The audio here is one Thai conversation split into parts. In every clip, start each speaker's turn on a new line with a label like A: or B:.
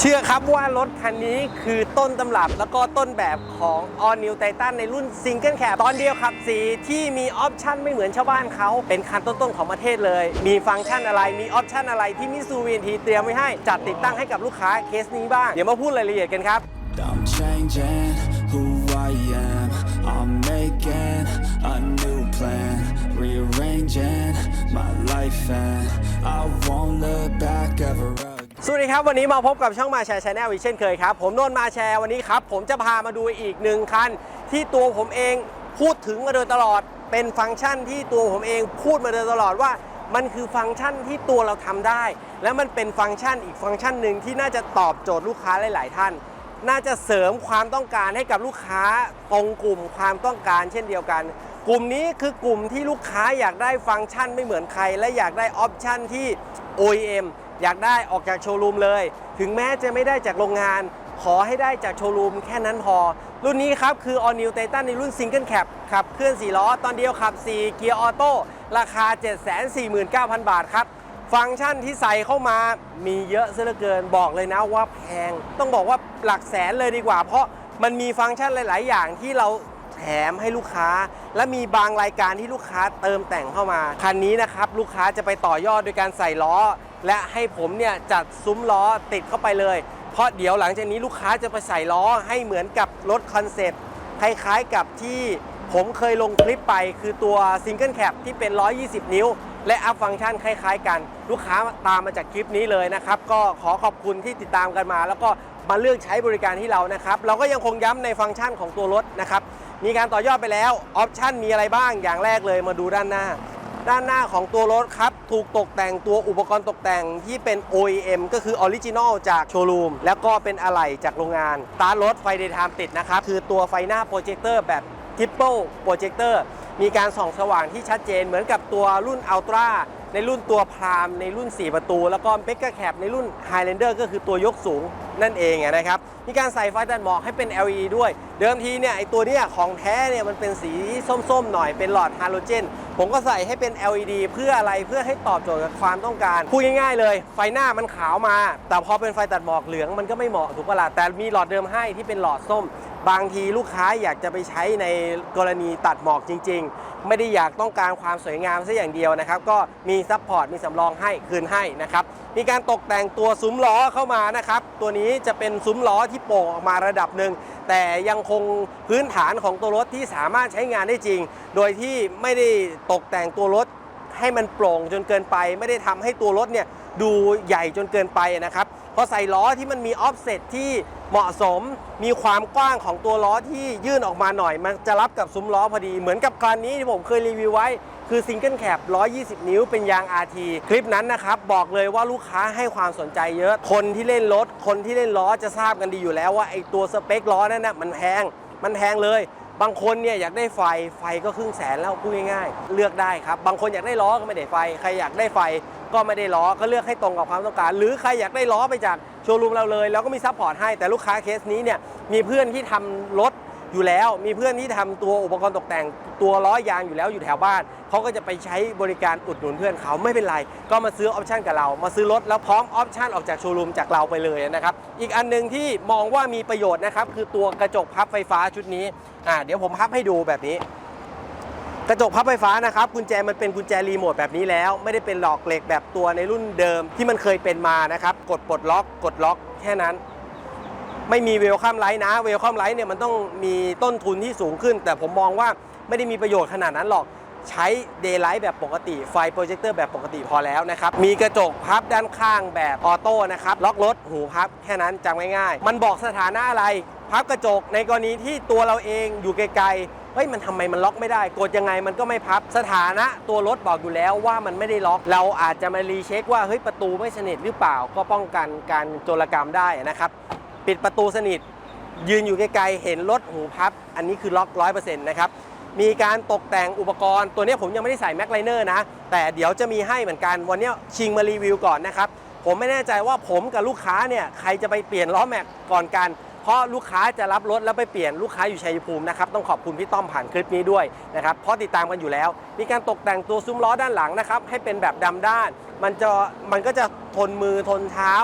A: เชื่อครับว่ารถคันนี้คือต้นตำรับแล้วก็ต้นแบบของ All New Titan ในรุ่น Single Cab ตอนเดียวขับสีที่มีออปชั่นไม่เหมือนชาวบ้านเขาเป็นคันต้นๆของประเทศเลย มีฟังก์ชันอะไรมีออปชั่นอะไรที่มิซูวีนทีเตรียมไว้ให้ จัดติดตั้งให้กับลูกค้าเคสนี้บ้าง เดี๋ยวมาพูดรายละเอียดกันครับ
B: I'm changing who I am. I'm making a new plan, rearranging my life, and I won't look back ever again.
A: สวัสดีครับ วันนี้มาพบกับช่องมาแชร์ชาแนลอีกเช่นเคยครับ ผมนนท์มาแชร์วันนี้ครับ ผมจะพามาดูอีกหนึ่งคัน ที่ตัวผมเองพูดถึงมาโดยตลอด เป็นฟังก์ชันที่ตัวผมเองพูดมาโดยตลอดว่า มันคือฟังก์ชันที่ตัวเราทำได้ และมันเป็นฟังก์ชันอีกฟังก์ชันหนึ่งที่น่าจะตอบโจทย์ลูกค้าหลาย ๆ ท่าน น่าจะเสริมความต้องการให้กับลูกค้าตรงกลุ่มความต้องการ เช่นเดียวกัน กลุ่มนี้คือกลุ่มที่ลูกค้าอยากได้ฟังก์ชันไม่เหมือนใคร และอยากได้ออปชันที่ OEM อยากได้ออกจากโชว์รูมเลย ถึงแม้จะไม่ได้จากโรงงาน ขอให้ได้จากโชว์รูมแค่นั้นพอ รุ่นนี้ครับ คือ All New Titan ในรุ่น Single Cab ขับเคลื่อน 4 ล้อ ตอนเดียวขับ 4 เกียร์ออโต้ราคา 749,000 บาทครับ ฟังก์ชันที่ใส่เข้ามามีเยอะซะเหลือเกินบอกเลยนะว่าแพง ต้องบอกว่าหลักแสนเลยดีกว่า เพราะมันมีฟังก์ชันหลาย ๆ อย่างที่เราแถมให้ลูกค้า และมีบางรายการที่ลูกค้าเติมแต่งเข้ามา คันนี้นะครับ ลูกค้าจะไปต่อยอดโดยการใส่ล้อ และให้ผมเนี่ยจัดซุ้มล้อติดเข้าไปเลย เพราะเดี๋ยวหลังจากนี้ลูกค้าจะไปใส่ล้อให้เหมือนกับรถคอนเซปต์คล้ายๆกับที่ผมเคยลงคลิปไปคือตัวซิงเกิลแคปที่เป็น 120 นิ้ว และอัพฟังก์ชันคล้ายๆกัน ลูกค้าตามมาจากคลิปนี้เลยนะครับ ก็ขอขอบคุณที่ติดตามกันมา แล้วก็มาเลือกใช้บริการที่เรานะครับ เราก็ยังคงย้ำในฟังก์ชันของตัวรถนะครับ มีการต่อยอดไปแล้ว ออปชันมีอะไรบ้างอย่างแรกเลยมาดูด้านหน้า ด้านหน้าของตัวรถครับ ถูกตกแต่งตัวอุปกรณ์ตกแต่งที่เป็น OEM ก็คือออริจินอลจากโชว์รูม แล้วก็เป็นอะไหล่จากโรงงานตาร์รถไฟเดย์ไทม์ติดนะครับ คือตัวไฟหน้าโปรเจคเตอร์แบบทิปเปิลโปรเจคเตอร์มีการส่องสว่างที่ชัดเจนเหมือนกับตัวรุ่นอัลตร้า ในรุ่นตัวพรามในรุ่น 4 ประตู แล้วก็เ e ก a แค b ในรุ่น Highlander ก็คือตัวยกสูงนั่นเองนะครับ มีการใส่ไฟตัดหมอกให้เป็น LED ด้วย เดิมทีเนี่ยไอตัวเนี้ยของแท้เนี่ยมันเป็นสีส้มๆ หน่อยเป็นหลอดฮาโลเจน ผมก็ใส่ให้เป็น LED เพื่ออะไรเพื่อให้ตอบโจทย์กับความต้องการพูดง่ายๆเลย ไฟหน้ามันขาวมา แต่พอเป็นไฟตัดหมอกเหลืองมันก็ไม่เหมาะถูกปะล่ะแต่มีหลอดเดิมให้ที่เป็นหลอดส้ม บางทีลูกค้าอยากจะไปใช้ในกรณีตัดหมอกจริง ๆ ไม่ได้อยากต้องการความสวยงามซะอย่างเดียวนะครับ ก็มีซัพพอร์ตมีสำรองให้คืนให้นะครับ มีการตกแต่งตัวซุ้มล้อเข้ามานะครับ ตัวนี้จะเป็นซุ้มล้อที่โป่งออกมาระดับหนึ่ง แต่ยังคงพื้นฐานของตัวรถที่สามารถใช้งานได้จริง โดยที่ไม่ได้ตกแต่งตัวรถให้มันโปร่งจนเกินไป ไม่ได้ทำให้ตัวรถเนี่ยดูใหญ่จนเกินไปนะครับ พอใส่ล้อที่มันมีออฟเซตที่เหมาะสม มีความกว้างของตัวล้อที่ยื่นออกมาหน่อย มันจะรับกับซุ้มล้อพอดี เหมือนกับคันนี้ที่ผมเคยรีวิวไว้ คือซิงเกิลแคป120 นิ้วเป็นยาง RT คลิปนั้นนะครับ บอกเลยว่าลูกค้าให้ความสนใจเยอะ คนที่เล่นรถ คนที่เล่นล้อจะทราบกันดีอยู่แล้วว่าไอตัวสเปคล้อนั่นนะมันแพง มันแพงเลยบางคนเนี่ยอยากได้ไฟไฟก็ครึ่งแสนแล้วพูดง่ายๆ เลือกได้ครับ บางคนอยากได้ล้อก็ไม่ได้ไฟ ใครอยากได้ไฟ ก็ไม่ได้ล้อก็เลือกให้ตรงกับความต้องการ หรือใครอยากได้ล้อไปจากโชว์รูมเราเลยเราก็มีซัพพอร์ตให้แต่ลูกค้าเคสนี้เนี่ยมีเพื่อนที่ทำรถอยู่แล้ว มีเพื่อนที่ทำตัวอุปกรณ์ตกแต่ง ตัวล้อยางอยู่แล้วอยู่แถวบ้านเขาก็จะไปใช้บริการอุดหนุนเพื่อนเขาไม่เป็นไร ก็มาซื้อออปชันกับเรา มาซื้อรถแล้วพร้อมออปชันออกจากโชว์รูมจากเราไปเลยนะครับอีกอันหนึ่งที่มองว่ามีประโยชน์นะครับคือตัวกระจกพับไฟฟ้าชุดนี้อ่าเดี๋ยวผมพับให้ดูแบบนี้ กระจกพับไฟฟ้านะครับกุญแจมันเป็นกุญแจรีโมทแบบนี้แล้ว ไม่ได้เป็นหลอกเหล็กแบบตัวในรุ่นเดิมที่มันเคยเป็นมานะครับ กดปลดล็อก กดล็อกแค่นั้น ไม่มีเวลคัมไลท์นะเวลคัมไลท์เนี่ยมันต้องมีต้นทุนที่สูงขึ้น แต่ผมมองว่าไม่ได้มีประโยชน์ขนาดนั้นหรอกใช้เดย์ไลท์แบบปกติไฟโปรเจคเตอร์แบบปกติพอแล้วนะครับ มีกระจกพับด้านข้างแบบออโต้นะครับ ล็อกรถหูพับแค่นั้นจำง่ายๆ มันบอกสถานะอะไร พับกระจกในกรณีที่ตัวเราเองอยู่ไกลๆเฮ้ยมันทำไมมันล็อกไม่ได้ กดยังไงมันก็ไม่พับสถานะตัวรถบอกอยู่แล้วว่ามันไม่ได้ล็อก เราอาจจะมารีเช็คว่าเฮ้ยประตูไม่สนิทหรือเปล่าก็ป้องกันการโจรกรรมได้นะครับ ปิดประตูสนิท ยืนอยู่ไกลๆเห็นรถหูพับ อันนี้คือล็อก100%นะครับมีการตกแต่งอุปกรณ์ตัวนี้ผมยังไม่ได้ใส่แม็กไลเนอร์นะ แต่เดี๋ยวจะมีให้เหมือนกันวันนี้ชิงมารีวิวก่อนนะครับ ผมไม่แน่ใจว่าผมกับลูกค้าเนี่ยใครจะไปเปลี่ยนล้อแม็กก่อนกัน เพราะลูกค้าจะรับรถแล้วไปเปลี่ยนลูกค้าอยู่ชัยภูมินะครับต้องขอบคุณพี่ต้อมผ่านคลิปนี้ด้วยนะครับเพราะติดตามกันอยู่แล้ว มีการตกแต่งตัวซุ้มล้อด้านหลังนะครับให้เป็นแบบดำด้าน มันจะมันก็จะทนมือทนเท้า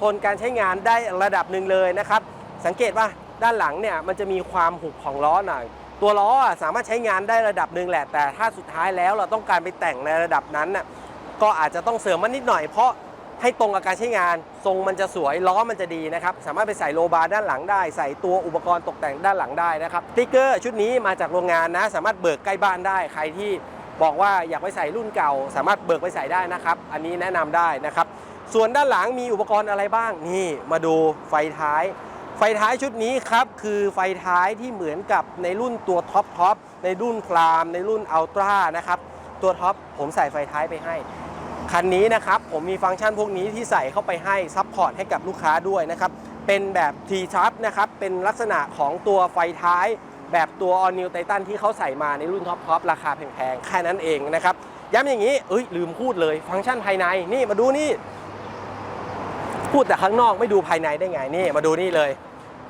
A: ทนการใช้งานได้ระดับหนึ่งเลยนะครับสังเกตว่าด้านหลังเนี่ยมันจะมีความหุบของล้อหน่อยตัวล้อสามารถใช้งานได้ระดับหนึ่งแหละแต่ถ้าสุดท้ายแล้วเราต้องการไปแต่งในระดับนั้นน่ะก็อาจจะต้องเสริมมันนิดหน่อยเพราะ ให้ตรงกับการใช้งาน ทรงมันจะสวยล้อมันจะดีนะครับ สามารถไปใส่โลบาร์ด้านหลังได้ ใส่ตัวอุปกรณ์ตกแต่งด้านหลังได้นะครับสติ๊กเกอร์ชุดนี้มาจากโรงงานนะ สามารถเบิกใกล้บ้านได้ใครที่บอกว่าอยากไปใส่รุ่นเก่า สามารถเบิกไปใส่ได้นะครับ อันนี้แนะนำได้นะครับ ส่วนด้านหลังมีอุปกรณ์อะไรบ้าง นี่มาดูไฟท้าย ไฟท้ายชุดนี้ครับ คือไฟท้ายที่เหมือนกับในรุ่นตัวท็อปท็อปในรุ่นพรามในรุ่นอัลตร้านะครับ ตัวท็อปผมใส่ไฟท้ายไปให้ คันนี้นะครับ ผมมีฟังก์ชันพวกนี้ที่ใส่เข้าไปให้ซัพพอร์ตให้กับลูกค้าด้วยนะครับ เป็นแบบ T Sharp นะครับ เป็นลักษณะของตัวไฟท้าย แบบตัว All New Titan ที่เขาใส่มาในรุ่นท็อปทอปราคาแพงๆ แค่นั้นเองนะครับ ย้ำอย่างนี้ เอ้ย ลืมพูดเลยฟังก์ชันภายในนี่มาดูนี่ พูดแต่ข้างนอกไม่ดูภายในได้ไงนี่มาดูนี่เลย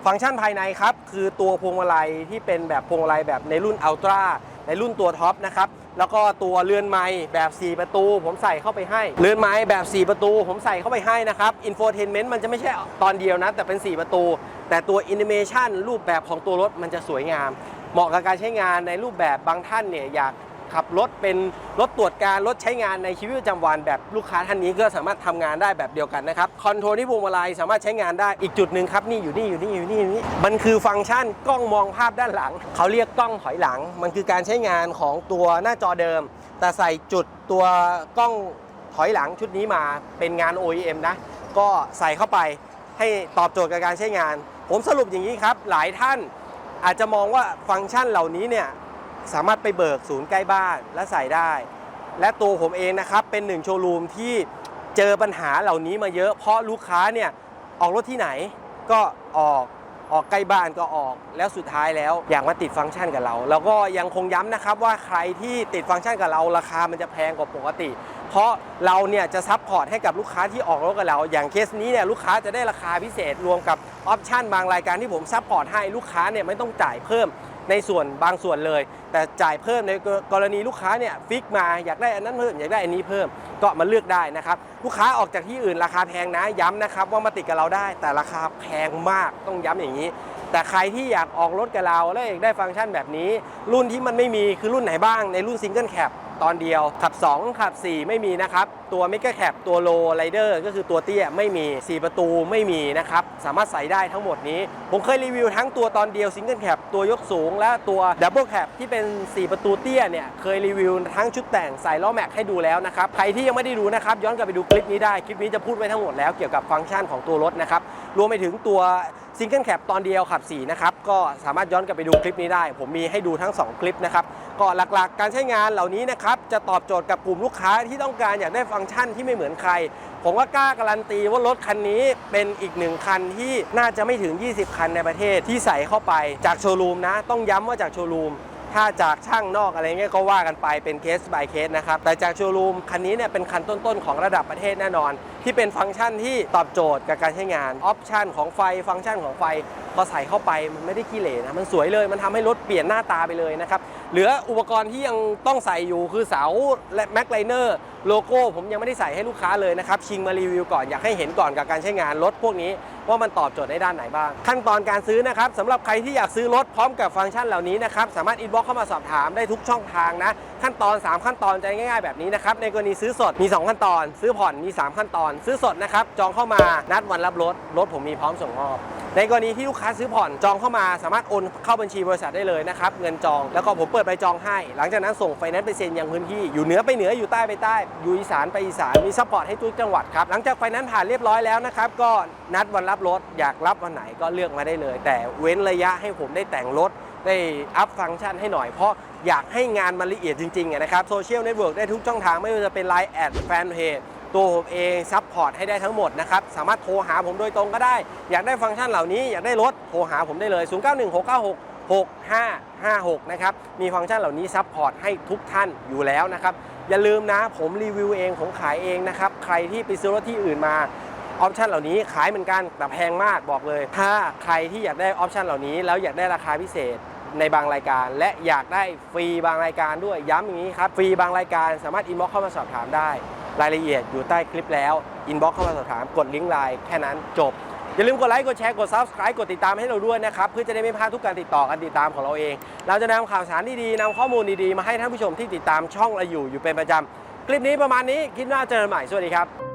A: ฟังก์ชันภายในครับคือตัวพวงมาลัยที่เป็นแบบพวงมาลัยแบบในรุ่นอัลตร้า ในรุ่นตัวท็อปนะครับ แล้วก็ตัวเรือนไม้แบบ 4 ประตู ผมใส่เข้าไปให้ เรือนไม้แบบ 4 ประตู ผมใส่เข้าไปให้นะครับอินโฟเทนเมนต์มันจะไม่ใช่ตอนเดียวนะ แต่เป็น 4 ประตู แต่ตัวอินดิเมชันรูปแบบของตัวรถมันจะสวยงาม เหมาะกับการใช้งานในรูปแบบบางท่านเนี่ยอยาก ขับรถเป็นรถตรวจการรถใช้งานในชีวิตประจำวันแบบลูกค้าท่านนี้ก็สามารถทำงานได้แบบเดียวกันนะครับคอนโทรลที่พวงมาลัยสามารถใช้งานได้อีกจุดหนึ่งครับนี่อยู่นี่อยู่นี่อยู่นี่อยู่นี่มันคือฟังก์ชันกล้องมองภาพด้านหลัง เขาเรียกกล้องถอยหลัง มันคือการใช้งานของตัวหน้าจอเดิม แต่ใส่จุดตัวกล้องถอยหลังชุดนี้มาเป็นงาน OEM นะ ก็ใส่เข้าไปให้ตอบโจทย์กับการใช้งาน ผมสรุปอย่างนี้ครับ หลายท่านอาจจะมองว่าฟังก์ชันเหล่านี้เนี่ย สามารถไปเบิกศูนย์ใกล้บ้านและใส่ได้ และตัวผมเองนะครับเป็นหนึ่งโชว์รูมที่เจอปัญหาเหล่านี้มาเยอะเพราะลูกค้าเนี่ยออกรถที่ไหนก็ออกออกใกล้บ้านก็ออกแล้วสุดท้ายแล้วอยากมาติดฟังก์ชันกับเรา แล้วก็ยังคงย้ำนะครับว่าใครที่ติดฟังก์ชันกับเราราคามันจะแพงกว่าปกติ เพราะเราเนี่ยจะซัพพอร์ตให้กับลูกค้าที่ออกรถกับเรา อย่างเคสนี้เนี่ยลูกค้าจะได้ราคาพิเศษรวมกับออปชันบางรายการที่ผมซัพพอร์ตให้ลูกค้าเนี่ยไม่ต้องจ่ายเพิ่มในส่วนบางส่วนเลย แต่จ่ายเพิ่มในกรณีลูกค้าเนี่ยฟิกมาอยากได้อันนั้นเพิ่มอยากได้อันนี้เพิ่มก็มาเลือกได้นะครับลูกค้าออกจากที่อื่นราคาแพงนะย้ำนะครับว่ามาติดกับเราได้ แต่ราคาแพงมากต้องย้ำอย่างนี้ แต่ใครที่อยากออกรถกับเราแล้วอยากได้ฟังก์ชันแบบนี้ รุ่นที่มันไม่มีคือรุ่นไหนบ้างในรุ่นซิงเกิลแคป ตอนเดียว ขับ 2 ขับ 4 ไม่มีนะครับ ตัวเมกะแคปตัวโลไรเดอร์ก็คือตัวเตี้ยไม่มี 4 ประตูไม่มีนะครับ สามารถใส่ได้ทั้งหมดนี้ ผมเคยรีวิวทั้งตัวตอนเดียวซิงเกิลแคปตัวยกสูง และตัวดับเบิลแคปที่เป็น 4 ประตูเตี้ยเนี่ยเคยรีวิวทั้งชุดแต่งใส่ล้อแม็กให้ดูแล้วนะครับใครที่ยังไม่ได้ดูนะครับย้อนกลับไปดูคลิปนี้ได้คลิปนี้จะพูดไว้ทั้งหมดแล้วเกี่ยวกับฟังก์ชันของตัวรถนะครับรวมไปถึงตัว ซิงเกิลแคปตอนเดียวขับ4นะครับก็สามารถย้อนกลับไปดูคลิปนี้ได้ ผมมีให้ดูทั้ง 2 คลิปนะครับก็หลักๆ การใช้งานเหล่านี้นะครับจะตอบโจทย์กับกลุ่มลูกค้าที่ต้องการอยากได้ฟังก์ชันที่ไม่เหมือนใคร ผมว่ากล้าการันตีว่ารถคันนี้เป็นอีกหนึ่งคันที่น่าจะไม่ถึง 20 คันในประเทศที่ใส่เข้าไปจากโชว์รูมนะต้องย้ำว่าจากโชว์รูมถ้าจากช่างนอกอะไรเงี้ยก็ว่ากันไปเป็นเคส by เคสนะครับ แต่จากโชว์รูมคันนี้เนี่ยเป็นคันต้นๆ ของระดับประเทศแน่นอน ที่เป็นฟังก์ชันที่ตอบโจทย์กับการใช้งาน ออปชันของไฟฟังก์ชันของไฟพอใส่เข้าไปมันไม่ได้ขี้เหร่นะมันสวยเลย มันทำให้รถเปลี่ยนหน้าตาไปเลยนะครับเหลืออุปกรณ์ที่ยังต้องใส่อยู่คือเสาและแม็กไลเนอร์โลโก้ผมยังไม่ได้ใส่ให้ลูกค้าเลยนะครับชิงมารีวิวก่อนอยากให้เห็นก่อนกับการใช้งานรถพวกนี้ ว่ามันตอบโจทย์ในด้านไหนบ้าง ขั้นตอนการซื้อนะครับสำหรับใครที่อยากซื้อรถพร้อมกับฟังก์ชันเหล่านี้นะครับสามารถอินบ็อกเข้ามาสอบถามได้ทุกช่องทางนะ ขั้นตอน 3 ขั้นตอนจะง่ายๆแบบนี้นะครับในกรณีซื้อสดมี 2 ขั้นตอน ซื้อผ่อนมี 3 ขั้นตอน ซื้อสดนะครับจองเข้ามานัดวันรับรถรถผมมีพร้อมส่งมอบในกรณีที่ลูกค้าซื้อผ่อนจองเข้ามาสามารถโอนเข้าบัญชีบริษัทได้เลยนะครับเงินจองแล้วก็ผมเปิดใบจองให้ หลังจากนั้นส่งไฟแนนซ์ไปเซ็นยังพื้นที่อยู่เหนือไปเหนืออยู่ใต้ไปใต้อยู่อีสานไปอีสานมีซัพพอร์ตให้ทุกจังหวัดครับหลังจากไฟแนนซ์ผ่านเรียบร้อยแล้วนะครับก็นัดวันรับรถอยากรับวันไหนก็เลือกมาได้เลย แต่เว้นระยะให้ผมได้แต่งรถ ได้อัพฟังก์ชันให้หน่อยเพราะอยากให้งานมันละเอียดจริงๆนะครับโซเชียลเน็ตเวิร์กได้ทุกช่องทางไม่ว่าจะเป็น Line แอดแฟนเพจตัวผมเองซัพพอร์ตให้ได้ทั้งหมดนะครับ สามารถโทรหาผมโดยตรงก็ได้ อยากได้ฟังก์ชันเหล่านี้อยากได้รถโทรหาผมได้เลย 091696 6556 นะครับ มีฟังก์ชันเหล่านี้ซัพพอร์ตให้ทุกท่านอยู่แล้วนะครับ อย่าลืมนะผมรีวิวเอง ผมขายเองนะครับ ใครที่ไปซื้อรถที่อื่นมาออปชันเหล่านี้ขายเหมือนกันแต่แพงมากบอกเลย ถ้าใครที่อยากได้ออปชันเหล่านี้แล้วอยากได้ราคาพิเศษ ในบางรายการ และอยากได้ฟรีบางรายการด้วยย้ำอย่างนี้ครับ ฟรีบางรายการสามารถอินบ็อกเข้ามาสอบถามได้ รายละเอียดอยู่ใต้คลิปแล้วอินบ็อกเข้ามาสอบถาม กดลิงก์ไลน์แค่นั้นจบ อย่าลืมกดไลค์ กดแชร์ กด Subscribe กดติดตามให้เราด้วยนะครับ เพื่อจะได้ไม่พลาดทุกการติดต่อการติดตามของเราเอง เราจะนำข่าวสารดีๆนำข้อมูลดีๆ มาให้ท่านผู้ชมที่ติดตามช่องเราอยู่อยู่เป็นประจำคลิปนี้ประมาณนี้คิดว่าเจอกันใหม่สวัสดีครับ